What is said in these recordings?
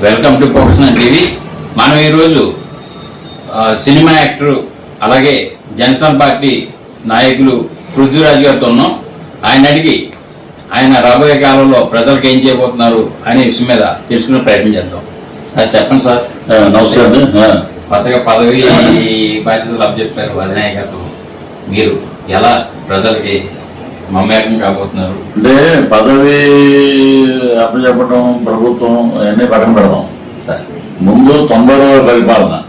Welcome to professional TV. మనం ఈరోజు cinema actor అలాగే జనసేన పార్టీ నాయకులు పృథ్వీరాజ్ గారితో ఉన్నాం. ఆయన అడిగి ఆయన రాబోయే కాలంలో ప్రజలకు ఏం చేయబోతున్నారు అనే విషయం మీద తెలుసుకునే ప్రయత్నం చేద్దాం. సార్ చెప్పండి సార్. ఆ, కొత్తగా పదవి బాధ్యతలు అప్పచెప్పారు అధినాయకత్వం. మీరు ఎలా ప్రజలకి మమేకం కాబోతున్నారు. అంటే పదవి అప్పచెప్పడం ప్రభుత్వం అన్నీ పక్కన పెడదాం. ముందు తొంభై రోజుల పరిపాలన.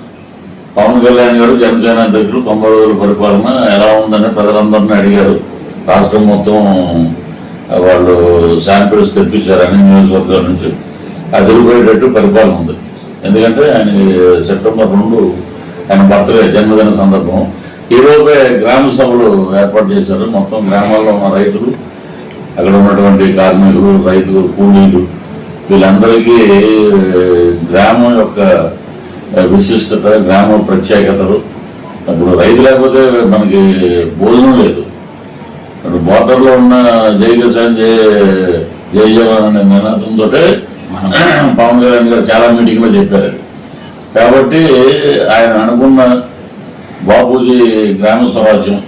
పవన్ కళ్యాణ్ గారు జనసేన అధ్యక్షులు తొంభై రోజుల పరిపాలన ఎలా ఉందని ప్రజలందరినీ అడిగారు. రాష్ట్రం మొత్తం వాళ్ళు శాంపిల్స్ తెప్పించారు అన్ని నియోజకవర్గాల నుంచి. అదిరిపోయేటట్టు పరిపాలన ఉంది. ఎందుకంటే ఆయన సెప్టెంబర్ రెండు ఆయన బర్త్డే జన్మదిన సందర్భం. ఈ రోజే గ్రామ సభలు ఏర్పాటు చేశారు. మొత్తం గ్రామాల్లో ఉన్న రైతులు అక్కడ ఉన్నటువంటి కార్మికులు రైతులు కూలీలు వీళ్ళందరికీ గ్రామం యొక్క విశిష్టత గ్రామ ప్రత్యేకతలు. ఇప్పుడు రైతు లేకపోతే మనకి భోజనం లేదు. ఇప్పుడు బోర్డర్లో ఉన్న జై కిసాన్ జై జై జవాన్ అనే నినాదంతో పవన్ కళ్యాణ్ గారు చాలా మీటింగ్లో చెప్పారు. కాబట్టి ఆయన అనుకున్న బాపూజీ గ్రామ స్వరాజ్యం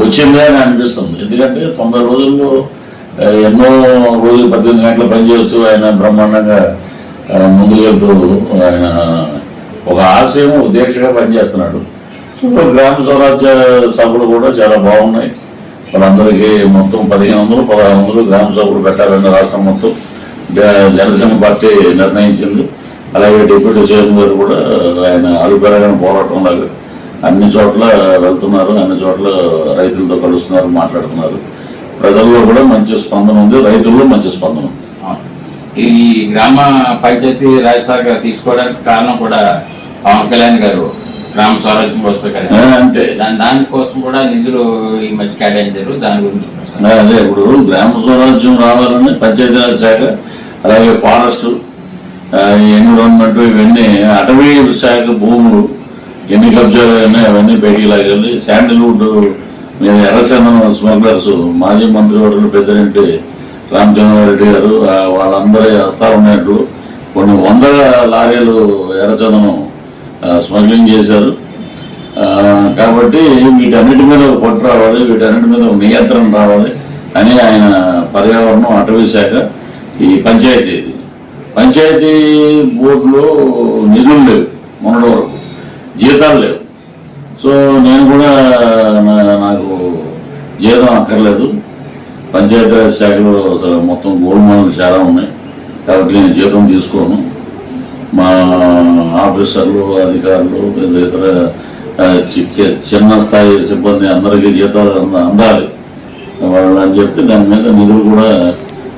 వచ్చింది అని అనిపిస్తుంది. ఎందుకంటే తొంభై రోజుల్లో ఎన్నో రోజులు పద్దెనిమిది గంటలు పనిచేస్తూ ఆయన బ్రహ్మాండంగా ఆ, ముందుకెళ్తూ ఆయన ఒక ఆశయం దీక్షగా పనిచేస్తున్నాడు. సో గ్రామ స్వరాజ్య సభలు కూడా చాలా బాగున్నాయి. వాళ్ళందరికీ మొత్తం పదిహేను వందలు పదహారు వందలు గ్రామ సభలు పెట్టాలని రాష్ట్రం మొత్తం జనసేన పార్టీ నిర్ణయించింది. అలాగే డిప్యూటీ సీఎం గారు కూడా ఆయన అడుగుపెరగని పోరాటం లాగా అన్ని చోట్ల వెళ్తున్నారు అన్ని చోట్ల రైతులతో కలుస్తున్నారు మాట్లాడుతున్నారు. ప్రజల్లో కూడా మంచి స్పందన ఉంది రైతుల్లో మంచి స్పందన ఉంది. ఈ గ్రామ పంచాయతీ రాజశాఖ తీసుకోవడానికి కారణం కూడా పవన్ కళ్యాణ్ గారు గ్రామ స్వరాజ్యం కోసం కదా. అంతే. దాని దానికోసం కూడా నిధులు ఈ మధ్య కేటాయించారు దాని గురించి అదే ఇప్పుడు గ్రామ స్వరాజ్యం రావాలని పంచాయతీరాజ్ శాఖ అలాగే ఫారెస్ట్ ఎన్విరాన్మెంట్ ఇవన్నీ అటవీ శాఖ భూములు ఎన్ని కబ్జాలు ఉన్నాయి అవన్నీ బయటికి లాగాలి శాండల్వుడ్ మీద ఎర్రచందనం స్మగ్లర్స్ మాజీ మంత్రివర్యులు పెద్దరెడ్డి రామచంద్రారెడ్డి గారు వాళ్ళందరి హస్తాలు ఉన్నట్టు కొన్ని వందల లారీలు ఎర్రచందనం స్మగ్లింగ్ చేశారు. కాబట్టి వీటన్నిటి మీద పట్టు రావాలి వీటన్నిటి మీద నియంత్రణ రావాలి అని ఆయన పర్యావరణం అటవీ శాఖ ఈ పంచాయతీ. ఇది. పంచాయతీ బోర్డులో నిధులు లేవు మొన్నటి వరకు. జీతాలు లేవు. సో నేను కూడా నా- నాకు జీతం అక్కర్లేదు. పంచాయతీరాజ్ శాఖలో అసలు మొత్తం గోల్మాలు చాలా ఉన్నాయి. కాబట్టి నేను జీతం తీసుకోను. మా ఆఫీసర్లు అధికారులు ఇతర చి- చిన్న స్థాయి సిబ్బంది అందరికీ జీతాలు అందాలి. వాళ్ళు అని చెప్పి దాని మీద నిధులు కూడా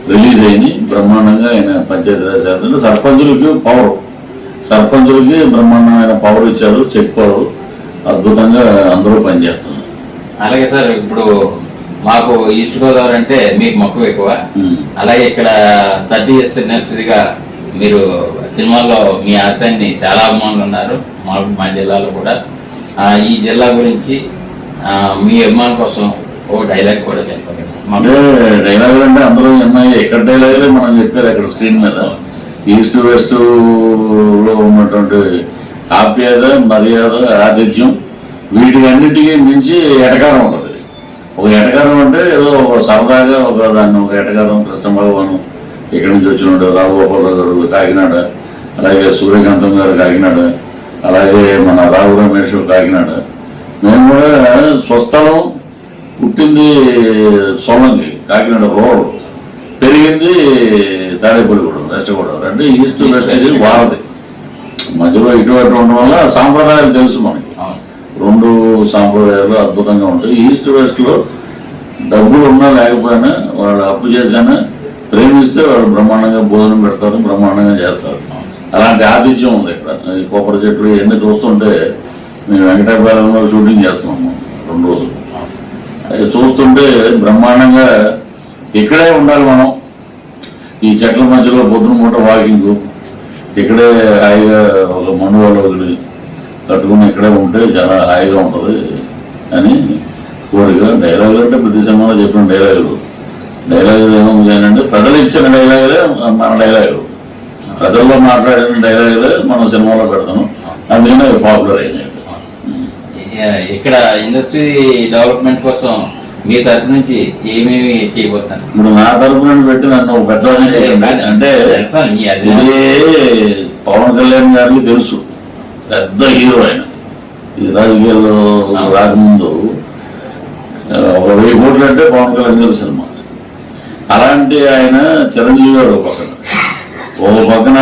రిలీజ్ అయినాయి. బ్రహ్మాండంగా ఆయన పంచాయతీరాజ్ శాఖలో సర్పంచులకి పవర్. సర్పంచులకి బ్రహ్మాండమైన పవర్ ఇచ్చారు చెక్ పవర్ అద్భుతంగా అందరూ పనిచేస్తున్నారు. అలాగే సార్ ఇప్పుడు మాకు ఈస్ట్ గోదావరి అంటే మీకు మక్కువ ఎక్కువ. అలాగే ఇక్కడ థర్టీ ఇయర్స్ నర్సరీగా మీరు సినిమాల్లో మీ ఆశయాన్ని చాలా అభిమానులు ఉన్నారు మా మా జిల్లాలో కూడా. ఈ జిల్లా గురించి మీ అభిమానం కోసం ఓ డైలాగ్ కూడా చెప్పండి. అంటే డైలాగులు అంటే అందరూ ఎక్కడ డైలాగులే మనం చెప్పారు అక్కడ స్క్రీన్ మీద. ఈస్ట్ వెస్ట్లో ఉన్నటువంటి ఆప్యాయత మర్యాద ఆతిథ్యం వీటికన్నిటికీ మించి ఎటకారం ఉంటుంది ఒక ఎటకారం అంటే ఏదో ఒక సరదాగా ఒక దాన్ని ఒక ఎటకారం కృష్ణ భగవాను ఇక్కడి నుంచి వచ్చినాడు రాఘగోపాలరావు గారు కాకినాడ అలాగే సూర్యకాంతం గారు కాకినాడ అలాగే మన రావు రమేష్ కాకినాడ. మేము కూడా స్వస్థలం పుట్టింది సోలంకి కాకినాడ రోడ్. పెరిగింది తాడేపల్లి వెస్ట్ గోదావరి అంటే ఈస్ట్ వెస్ట్ ఇది వారది మధ్యలో ఇటువంటి ఉండడం వల్ల సాంప్రదాయాలు తెలుసు మనకి. రెండు సాంప్రదాయాలు అద్భుతంగా ఉంటాయి. ఈస్ట్ వెస్ట్లో డబ్బులు ఉన్నా లేకపోయినా వాళ్ళు అప్పు చేసినా ప్రేమిస్తే వాళ్ళు బ్రహ్మాండంగా భోజనం పెడతారు బ్రహ్మాండంగా చేస్తారు. అలాంటి ఆతిథ్యం ఉంది ఇక్కడ. ఈ కొబ్బరి చెట్లు ఇవన్నీ చూస్తుంటే మేము వెంకటాపాలెంలో షూటింగ్ చేస్తున్నాము రెండు రోజులు. అది చూస్తుంటే బ్రహ్మాండంగా ఇక్కడే ఉండాలి మనం. ఈ చెట్ల మధ్యలో పొద్దున పూట వాకింగ్ ఇక్కడే హాయిగా ఒక మనువాళ్ళు ఒకటి కట్టుకుని ఇక్కడే ఉంటే చాలా హాయిగా ఉంటుంది అని కోరిక. డైలాగులు అంటే ప్రతి సినిమాలో చెప్పిన డైలాగులు. డైలాగులు ఏముంది అని అంటే ప్రజలు ఇచ్చిన డైలాగులే మన డైలాగులు. ప్రజల్లో మాట్లాడిన డైలాగులే మనం సినిమాలో పెడతాం అందుకనే పాపులర్ అయినాయి. ఇక్కడ ఇండస్ట్రీ డెవలప్మెంట్ కోసం మీ తరపు నుంచి ఏమేమి చేయబోతున్నారు? ఇప్పుడు నా తరపు నుండి పెట్టి నన్ను పెట్టాలని. అంటే పవన్ కళ్యాణ్ గారికి తెలుసు. పెద్ద హీరో ఆయన. ఈ రాజకీయాల్లో రాకముందు ఒక వెయ్యి కోట్లు అంటే పవన్ కళ్యాణ్ గారి సినిమా. అలాంటి ఆయన చిరంజీవి గారు ఒక పక్కన. ఓ పక్కన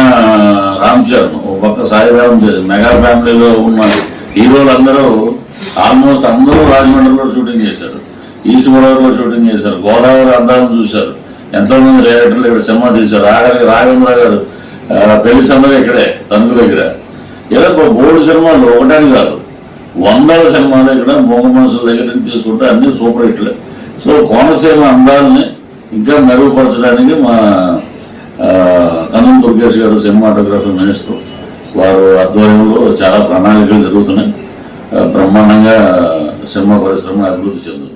రామ్ చరణ్ ఓ పక్క సాయి రామ్ చరణ్ మెగా ఫ్యామిలీలో ఉన్న హీరోలందరూ ఆల్మోస్ట్ అందరూ రాజమండ్రిలో షూటింగ్ చేశారు. ఈస్ట్ గోదావరిలో షూటింగ్ చేశారు. గోదావరి అందాలను చూశారు. ఎంతో మంది డైరెక్టర్లు ఇక్కడ సినిమా తీశారు. రాగలి రాఘవేంద్ర గారు పెళ్ళి సందడి ఇక్కడే తణుకు దగ్గర. ఇలా బోర్డు సినిమాలు ఒకటని కాదు. వందల సినిమాలు ఇక్కడ మూగ మనుషుల దగ్గర నుంచి తీసుకుంటే అన్ని సూపర్ హిట్లే. సో కోనసీమ అందాలని ఇంకా మెరుగుపరచడానికి మా కన్నం దుర్గేష్ గారు సినిమాటోగ్రఫీ మినిస్టర్ వారు ఆధ్వర్యంలో చాలా ప్రణాళికలు జరుగుతున్నాయి. బ్రహ్మాండంగా సినిమా పరిశ్రమ అభివృద్ధి చెందుతుంది.